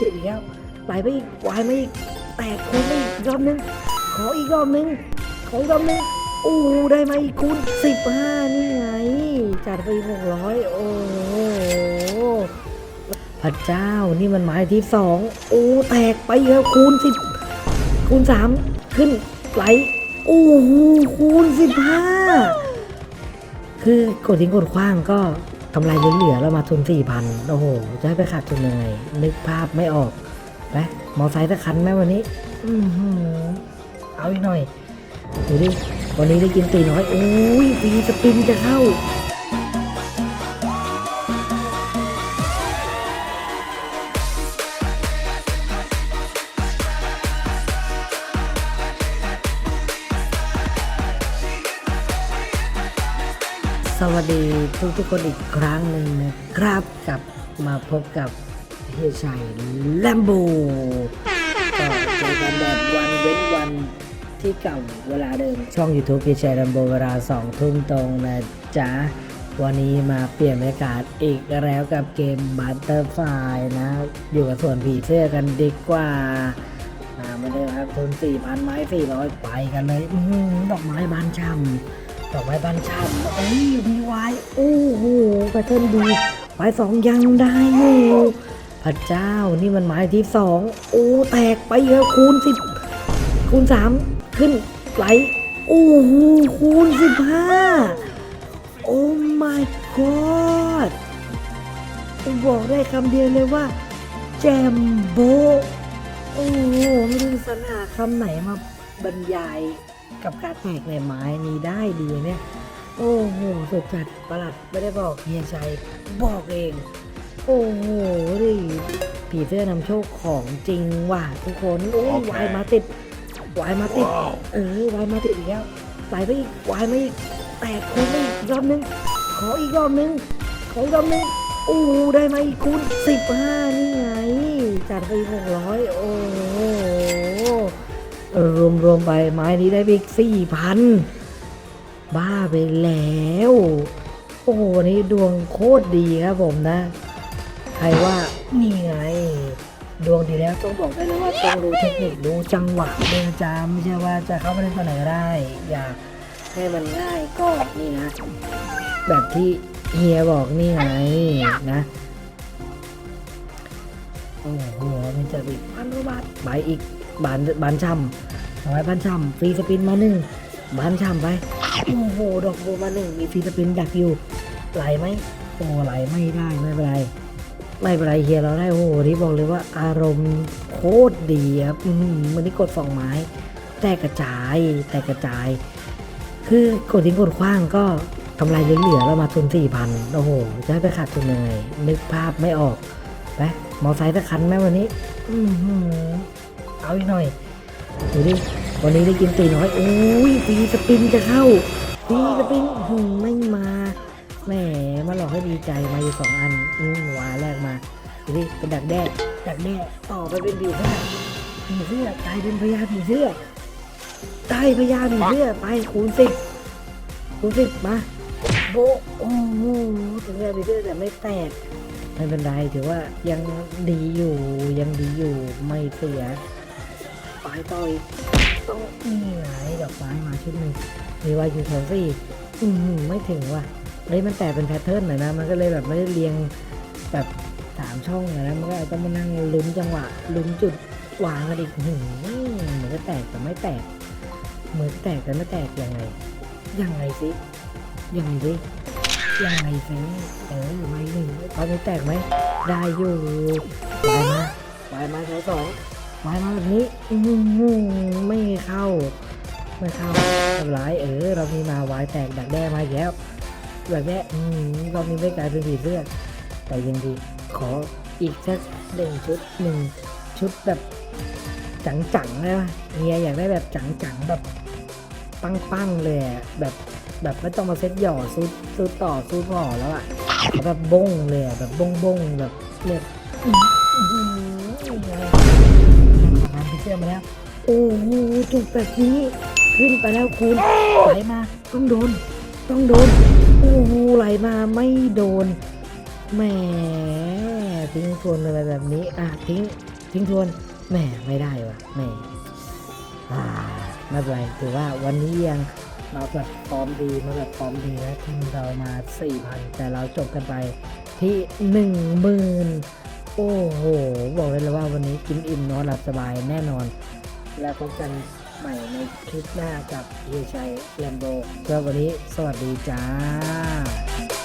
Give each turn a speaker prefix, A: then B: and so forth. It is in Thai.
A: เจ็บอีกแล้วไหลไปอีกวายมาอีกแตกคูณไปอีกรอบนึง ขออีกรอบนึง ขออีกรอบนึง โอ้ได้มาอีกคูณสิบห้านี่ไง จัดไปหกร้อยโอ้โหพระเจ้านี่มันหมายที่สองโอ้แตกไปแล้วคูณสิบคูณสามขึ้นไหล โอ้โหคูณสิบห้าคือกดทิ้งกดขว้างก็ กำไรเหลือเรามาทุนสี่พันโอ้โห จะให้ไปขาดทุนยังไง นึกภาพไม่ออกไปมอไซค์สักคันไหมวันนี้ อือหือเอาอีกหน่อย ดูดิ วันนี้ได้กินตีน้อย โอ้ยฟีสปินจะเข้า สวัสดีทุกทุกๆคนอีกครั้งหนึ่งนะครับกลับมาพบกับเฮียชัยแลมโบก็เจอกันแบบวันเว้นวันที่เก่าเวลาเดิม ช่อง YouTube เฮียชัยแลมโบเวลา2ทุ่มตรงนะจ๊ะ วันนี้มาเปลี่ยนบรรยากาศอีกแล้วกับเกมบัตเตอร์ไฟนะ อยู่กับส่วนผีเสื้อกันดีกว่ามามาเลยครับทุน4,000ไม้400 ไปกันเลยอดอกไม้บานช่ำ ดอกไม้บานช่ำเอ้ยมีไว้โอ้โหแพทเทิร์นดีไว้สองยังได้อยู่พระเจ้านี่มันไม้ที่สองโอ้แตกไปแล้วคูณสิบคูณสามขึ้นไหลโอ้โหคูณสิบห้าโอ้ my god บอกได้คำเดียวเลยว่า แจมโบ โอ้โหไม่รู้สรรหาคำไหนมาบรรยาย กับการแตกในไม้นี้ได้ดีเนี่ย โอ้โหสุดจัดประหลัดไม่ได้บอกเฮียชัยบอกเอง โอ้โหดิผีเสื้อนำโชคของจริงว่ะทุกคนโอ้ย
B: โอเค
A: วายมาติดวายมาติด เออวายมาติดอีกแล้วไหลไปอีกวายมาอีกแตกคูณไปอีกรอบนึง ขออีกรอบนึง ขออีกรอบนึงโอ้ได้มาอีกคูณสิบห้านี่ไงจัดไปหกร้อยโอ้โห รวมรวมๆไปไม้นี้ได้ไปอีกสี่พันบ้าไปแล้ว โอ้โหนนี้ดวงโคตรดีครับผมนะ ใครว่านี่ไง ดวงดีแล้วต้องบอกได้เลยว่าต้องรู้เทคนิครู้จังหวะเดินจามไม่ใช่ว่าจะเข้าไปเล่นตัวไหนได้ อยากให้มันง่ายก็นี่นะ แบบที่เฮียบอกนี่ไงนะโอ้โหมันจะอีกพันกว่าบาทไปอีก บานบานช่ำเอาไว้บานช่ำฟรีสปินมาหนึ่งบานช่ำไปโอ้โหดอกบัวมาหนึ่งมีฟรีสปินดักอยู่ไหลไหมโอ้ไหลไม่ได้ไม่เป็นไรไม่เป็นไรเฮียเราได้โอ้โหนี่บอกเลยว่าอารมณ์โคตรดีครับอืมวันนี้กดสองไม้แตกกระจายแตกกระจาย คือกดทิ้งกดขว้างก็กำไรเหลือๆแล้วมาทุนสี่พันโอ้โหจะให้ไปขาดทุนยังไงนึกภาพไม่ออกไปมอไซค์สักคันไหมวันนี้ อื เอาอีกหน่อยดูดิวันนี้ได้กินตีน้อยโอ้ยฟรีสปินจะเข้าฟรีสปินหือไม่มาแหมมาหลอกให้ดีใจมาอยู่สองอันอืมวาแรกมาดูดิเป็นดักแด้ดักแด้ต่อไปเป็นบีเสื้อผีเสื้อกลายเป็นพญาผีเสื้อได้พญาผีเสื้อไปคูณสิบคูณสิบมาโบโอ้โหถึงแม้ผีเสื้อแต่ไม่แตกไม่เป็นไรถือว่ายังดีอยู่ยังดีอยู่ไม่เสีย ไปต่อยต้องนี่ไงดอกไม้มาชุดหนึ่งมีวายอยู่แถวสี่อือหือไม่ถึงว่ะเฮ้ยมันแตกเป็นแพทเทิร์นหน่อยนะ มันก็เลยแบบไม่ได้เรียงแบบสามช่องอะนะมันก็ต้องมานั่งลุ้นจังหวะลุ้นจุดวางกันอีกหืมเหมือนจะแตกแต่ไม่แตกเหมือนแตกแต่ไม่แตกยังไงยังไงสิยังไงสิยังไงสิเออไม่หนึ่งตอนนี้แตกไหมได้อยู่วายมาวายมาใช้สอง วายมาแบบนี้ไม่เข้า ไม่เข้าทำร้ายเออเรามีมาวายแตกดักแด้มาแล้วแบบแด้อืมรอบนี้ไม่กลายเป็นผีเสื้อแต่ยังดีขออีกสักหนึ่งชุดหนึ่งชุดแบบจังๆนะเฮียอยากได้แบบจังๆแบบปังๆเลยแบบแบบไม่ต้องมาเซ็ตหย่อซูดซูดต่อซูดห่อแล้วอะแบบบงเลยแบบบงบงแบบเนี่ย ทำไปเชื่อมาแล้ว โอ้โหจุกแบบนี้ ขึ้นไปแล้วคุณไหลมา ต้องโดน ต้องโดน โอ้โหไหลมาไม่โดน แหมทิ้งทวนอะไรแบบนี้ อะทิ้ง ทิ้งทวน แหมไม่ได้วะแหมอ่าไม่เป็นไรถือว่าวันนี้ยังมาแบบฟอร์มดีมาแบบฟอร์มดีนะทีมเรามา 4,000 แต่เราจบกันไปที่ 10,000 โอ้โห บอกเลยว่าวันนี้กินอิ่มนอนหลับสบายแน่นอน แล้วพบกันใหม่ในคลิปหน้ากับเฮียชัยแลมโบสำหรับวันนี้สวัสดีจ้า